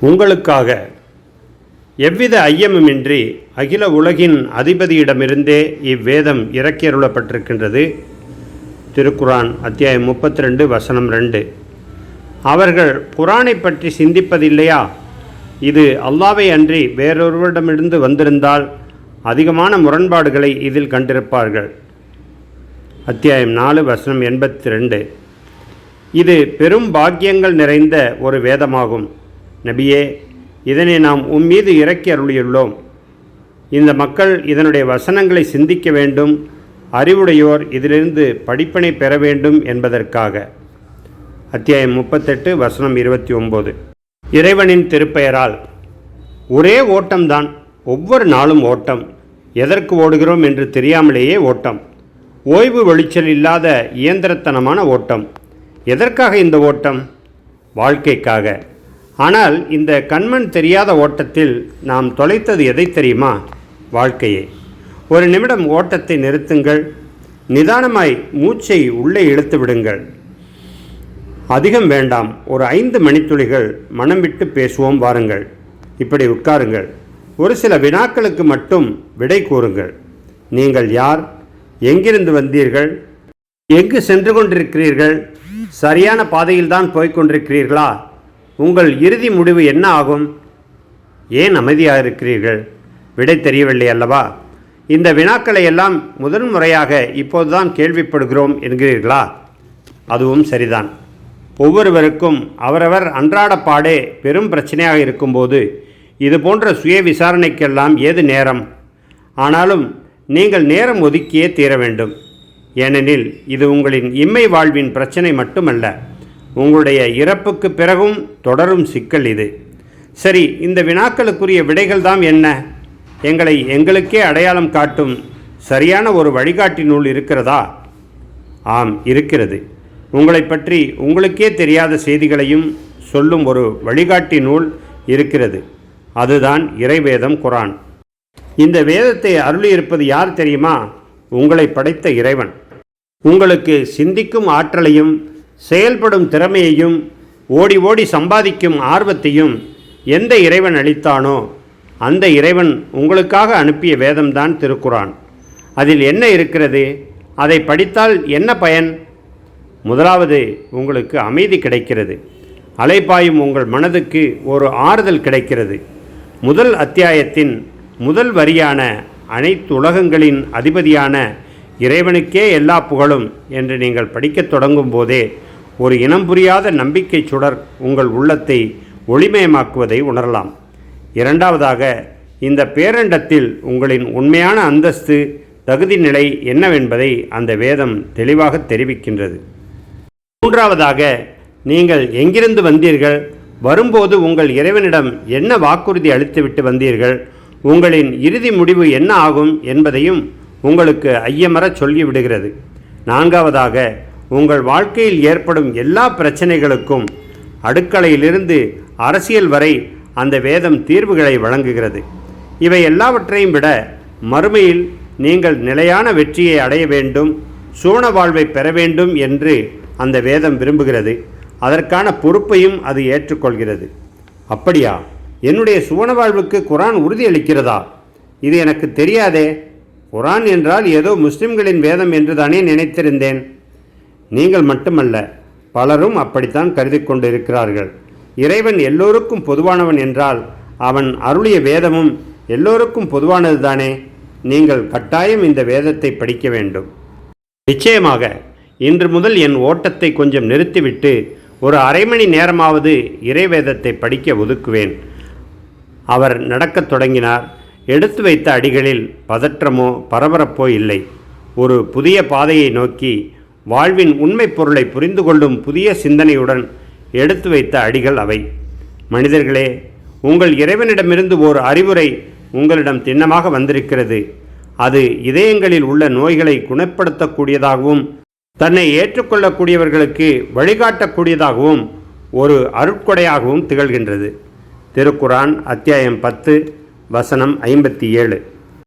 உங்களுக்காக. எவ்வித ஐயமுமின்றி அகில உலகின் அதிபதியிடமிருந்தே இவ்வேதம் இறக்கியருளப்பட்டிருக்கின்றது. திருக்குரான் அத்தியாயம் முப்பத்தி ரெண்டு வசனம் ரெண்டு. அவர்கள் குரானை பற்றி சிந்திப்பதில்லையா? இது அல்லாவை அன்றி வேறொருவரிடமிருந்து வந்திருந்தால் அதிகமான முரண்பாடுகளை இதில் கண்டிருப்பார்கள். அத்தியாயம் நாலு வசனம் எண்பத்தி ரெண்டு. இது பெரும் பாக்கியங்கள் நிறைந்த ஒரு வேதமாகும். நபியே இதனை நாம் உம்மீது இறக்கி அருளியுள்ளோம். இந்த மக்கள் இதனுடைய வசனங்களை சிந்திக்க வேண்டும் அறிவுடையோர் இதிலிருந்து படிப்பினை பெற வேண்டும் என்பதற்காக. அத்தியாயம் முப்பத்தெட்டு வசனம் இருபத்தி ஒம்பது. இறைவனின் திருப்பெயரால் ஒரே ஓட்டம்தான் ஒவ்வொரு நாளும் ஓட்டம். எதற்கு ஓடுகிறோம் என்று தெரியாமலேயே ஓட்டம். ஓய்வு வெளிச்சல் இல்லாத இயந்திரத்தனமான ஓட்டம். எதற்காக இந்த ஓட்டம்? வாழ்க்கைக்காக. ஆனால் இந்த கண்மண் தெரியாத ஓட்டத்தில் நாம் தொலைத்தது எதை தெரியுமா? வாழ்க்கையே. ஒரு நிமிடம் ஓட்டத்தை நிறுத்துங்கள். நிதானமாய் மூச்சை உள்ளே இழுத்து விடுங்கள். அதிகம் வேண்டாம். ஒரு ஐந்து மணித்துளிகள் மனம் விட்டு பேசுவோம் வாருங்கள். இப்படி உட்காருங்கள். ஒரு சில வினாக்களுக்கு மட்டும் விடை கூறுங்கள். நீங்கள் யார்? எங்கிருந்து வந்தீர்கள்? எங்கு சென்று கொண்டிருக்கிறீர்கள்? சரியான பாதையில்தான் போய்க் கொண்டிருக்கிறீர்களா? உங்கள் இறுதி முடிவு என்ன ஆகும்? ஏன் அமைதியாக இருக்கிறீர்கள் விடை தெரியவில்லை அல்லவா? இந்த வினாக்களை எல்லாம் முதன் முறையாக இப்போதுதான் கேள்விப்படுகிறோம் என்கிறீர்களா? அதுவும் சரிதான். ஒவ்வொருவருக்கும் அவரவர் அன்றாட பாடே பெரும் பிரச்சனையாக இருக்கும்போது இது போன்ற சுய விசாரணைக்கெல்லாம் ஏது நேரம்? ஆனாலும் நீங்கள் நேரம் ஒதுக்கியே தீர வேண்டும். ஏனெனில் இது உங்களின் இம்மை வாழ்வின் பிரச்சனை மட்டுமல்ல. உங்களுடைய இறப்புக்கு பிறகும் தொடரும் சிக்கல் இது. சரி இந்த வினாக்களுக்குரிய விடைகள் தான் என்ன? எங்களை எங்களுக்கே அடையாளம் காட்டும் சரியான ஒரு வழிகாட்டி நூல் இருக்கிறதா? ஆம் இருக்கிறது. உங்களை பற்றி உங்களுக்கே தெரியாத செய்திகளையும் சொல்லும் ஒரு வழிகாட்டி நூல் இருக்கிறது. அதுதான் இறைவேதம் குரான். இந்த வேதத்தை அருளியிருப்பது யார் தெரியுமா? உங்களை படைத்த இறைவன். உங்களுக்கு சிந்திக்கும் ஆற்றலையும் செயல்படும் திறமையையும் ஓடி ஓடி சம்பாதிக்கும் ஆர்வத்தையும் எந்த இறைவன் அளித்தானோ அந்த இறைவன் உங்களுக்காக அனுப்பிய வேதம்தான் திருக்குறான் அதில் என்ன இருக்கிறது? அதை படித்தால் என்ன பயன்? முதலாவது உங்களுக்கு அமைதி கிடைக்கிறது. அலைப்பாயும் உங்கள் மனதுக்கு ஒரு ஆறுதல் கிடைக்கிறது. முதல் அத்தியாயத்தின் முதல் வரியான அனைத்து உலகங்களின் அதிபதியான இறைவனுக்கே எல்லா புகழும் என்று நீங்கள் படிக்கத் தொடங்கும் போதே ஒரு இனம் புரியாத நம்பிக்கை சுடர் உங்கள் உள்ளத்தை ஒளிமயமாக்குவதை உணரலாம். இரண்டாவதாக இந்த பேரண்டத்தில் உங்களின் உண்மையான அந்தஸ்து தகுதி நிலை என்னவென்பதை அந்த வேதம் தெளிவாக தெரிவிக்கின்றது. மூன்றாவதாக நீங்கள் எங்கிருந்து வந்தீர்கள்? வரும்போது உங்கள் இறைவனிடம் என்ன வாக்குறுதி அளித்துவிட்டு வந்தீர்கள்? உங்களின் இறுதி முடிவு என்ன ஆகும் என்பதையும் உங்களுக்கு ஐயமரச் சொல்லிவிடுகிறது. நான்காவதாக உங்கள் வாழ்க்கையில் ஏற்படும் எல்லா பிரச்சனைகளுக்கும் அடுக்கலையிலிருந்து அரசியல் வரை அந்த வேதம் தீர்வுகளை வழங்குகிறது. இவை எல்லாவற்றையும் விட மறுமையில் நீங்கள் நிலையான வெற்றியை அடைய வேண்டும் சூன வாழ்வை பெற வேண்டும் என்று அந்த வேதம் விரும்புகிறது. அதற்கான பொறுப்பையும் அது ஏற்றுக்கொள்கிறது. அப்படியா? என்னுடைய சுவன வாழ்வுக்கு குரான் உறுதியளிக்கிறதா இது எனக்கு தெரியாதே. குரான் என்றால் ஏதோ முஸ்லிம்களின் வேதம் என்று தானே நினைத்திருந்தேன். நீங்கள் மட்டுமல்ல பலரும் அப்படித்தான் கருதி கொண்டிருக்கிறார்கள். இறைவன் எல்லோருக்கும் பொதுவானவன் என்றால் அவன் அருளிய வேதமும் எல்லோருக்கும் பொதுவானது தானே நீங்கள் கட்டாயம் இந்த வேதத்தை படிக்க வேண்டும். நிச்சயமாக இன்று முதல் என் ஓட்டத்தை கொஞ்சம் நிறுத்திவிட்டு ஒரு அரை மணி நேரமாவது இறைவேதத்தை படிக்க ஒதுக்குவேன். அவர் நடக்கத் தொடங்கினார். எடுத்து வைத்த அடிகளில் பதற்றமோ பரபரப்போ இல்லை. ஒரு புதிய பாதையை நோக்கி வாழ்வின் உண்மை பொருளை புரிந்து கொள்ளும் புதிய சிந்தனையுடன் எடுத்து வைத்த அடிகள் அவை. மனிதர்களே உங்கள் இறைவனிடமிருந்து ஓர் அறிவுரை உங்களிடம் திண்ணமாக வந்திருக்கிறது. அது இதயங்களில் உள்ள நோய்களை குணப்படுத்தக்கூடியதாகவும் தன்னை ஏற்றுக்கொள்ளக்கூடியவர்களுக்கு வழிகாட்டக்கூடியதாகவும் ஒரு அருட்கொடையாகவும் திகழ்கின்றது. திருக்குரான் அத்தியாயம் பத்து வசனம் ஐம்பத்தி ஏழு.